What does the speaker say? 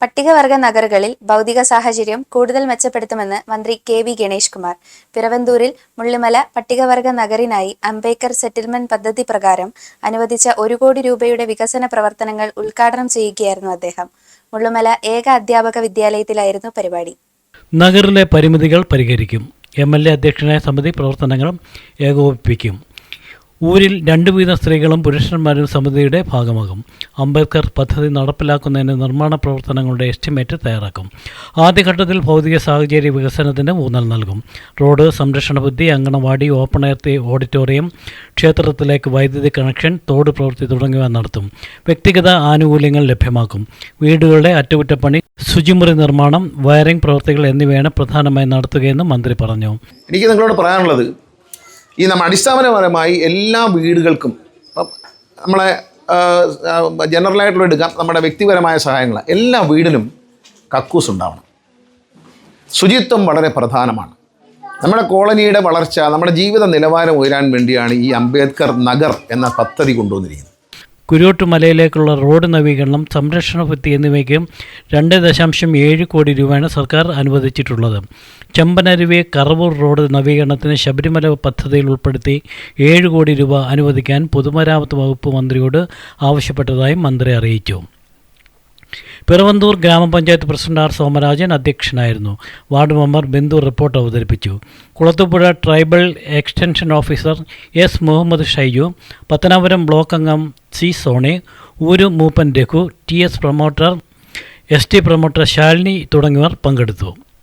പട്ടികവർഗ നഗറുകളിൽ ഭൗതിക സാഹചര്യം കൂടുതൽ മെച്ചപ്പെടുത്തുമെന്ന് മന്ത്രി കെ വി ഗണേഷ് കുമാർ പിറവന്തൂരിൽ മുള്ളിമല പട്ടികവർഗ നഗറിനായി അംബേദ്കർ സെറ്റിൽമെന്റ് പദ്ധതി പ്രകാരം അനുവദിച്ച ഒരു കോടി രൂപയുടെ വികസന പ്രവർത്തനങ്ങൾ ഉദ്ഘാടനം ചെയ്യുകയായിരുന്നു അദ്ദേഹം. മുള്ളിമല ഏക അധ്യാപക വിദ്യാലയത്തിലായിരുന്നു പരിപാടി. നഗറിലെ പരിമിതികൾ പരിഹരിക്കും. എം എൽ എ അധ്യക്ഷനായ സമിതി പ്രവർത്തനങ്ങൾ ഏകോപിപ്പിക്കും. ഊരിൽ രണ്ടു വീതം സ്ത്രീകളും പുരുഷന്മാരും സമിതിയുടെ ഭാഗമാകും. അംബേദ്കർ പദ്ധതി നടപ്പിലാക്കുന്നതിന് നിർമ്മാണ പ്രവർത്തനങ്ങളുടെ എസ്റ്റിമേറ്റ് തയ്യാറാക്കും. ആദ്യഘട്ടത്തിൽ ഭൗതിക സാഹചര്യ വികസനത്തിന് ഊന്നൽ നൽകും. റോഡ് സംരക്ഷണ ബുദ്ധി അങ്കണവാടി ഓപ്പൺ എയർ ഓഡിറ്റോറിയം ക്ഷേത്രത്തിലേക്ക് വൈദ്യുതി കണക്ഷൻ തോട് പ്രവൃത്തി തുടങ്ങിയവ നടത്തും. വ്യക്തിഗത ആനുകൂല്യങ്ങൾ ലഭ്യമാക്കും. വീടുകളുടെ അറ്റകുറ്റപ്പണി ശുചിമുറി നിർമ്മാണം വയറിംഗ് പ്രവൃത്തികൾ എന്നിവയാണ് പ്രധാനമായി നടത്തുകയെന്ന് മന്ത്രി പറഞ്ഞു. എനിക്ക് നിങ്ങളോട് പറയാനുള്ളത് ഈ നമ്മൾ അടിസ്ഥാനപരമായി എല്ലാ വീടുകൾക്കും നമ്മളെ ജനറലായിട്ടുള്ള എടുക്കാം നമ്മുടെ വ്യക്തിപരമായ സഹായങ്ങൾ എല്ലാ വീടിലും കക്കൂസ് ഉണ്ടാവണം. ശുചിത്വം വളരെ പ്രധാനമാണ്. നമ്മുടെ കോളനിയുടെ വളർച്ച നമ്മുടെ ജീവിത നിലവാരം ഉയരാൻ വേണ്ടിയാണ് ഈ അംബേദ്കർ നഗർ എന്ന പദ്ധതി കൊണ്ടുവന്നിരിക്കുന്നത്. കുരുവട്ടുമലയിലേക്കുള്ള റോഡ് നവീകരണം സംരക്ഷണ ഭിത്തി എന്നിവയ്ക്ക് രണ്ട് ദശാംശം ഏഴ് കോടി രൂപയാണ് സർക്കാർ അനുവദിച്ചിട്ടുള്ളത്. ചെമ്പനരുവി കറവൂർ റോഡ് നവീകരണത്തിന് ശബരിമല പദ്ധതിയിൽ ഉൾപ്പെടുത്തി ഏഴ് കോടി രൂപ അനുവദിക്കാൻ പൊതുമരാമത്ത് വകുപ്പ് മന്ത്രിയോട് ആവശ്യപ്പെട്ടതായും മന്ത്രി അറിയിച്ചു. പിറവന്തൂർ ഗ്രാമപഞ്ചായത്ത് പ്രസിഡന്റ് ആർ സോമരാജൻ അധ്യക്ഷനായിരുന്നു. വാർഡ് മെമ്പർ ബിന്ദു റിപ്പോർട്ട് അവതരിപ്പിച്ചു. Kulathupuzha tribal extension officer S Muhammad Shaiju Pathanapuram block അംഗം സി സോണി ഊരു മൂപ്പൻ Raghu T S promoter S T promoter Shalini തുടങ്ങിയവർ പങ്കെടുത്തു.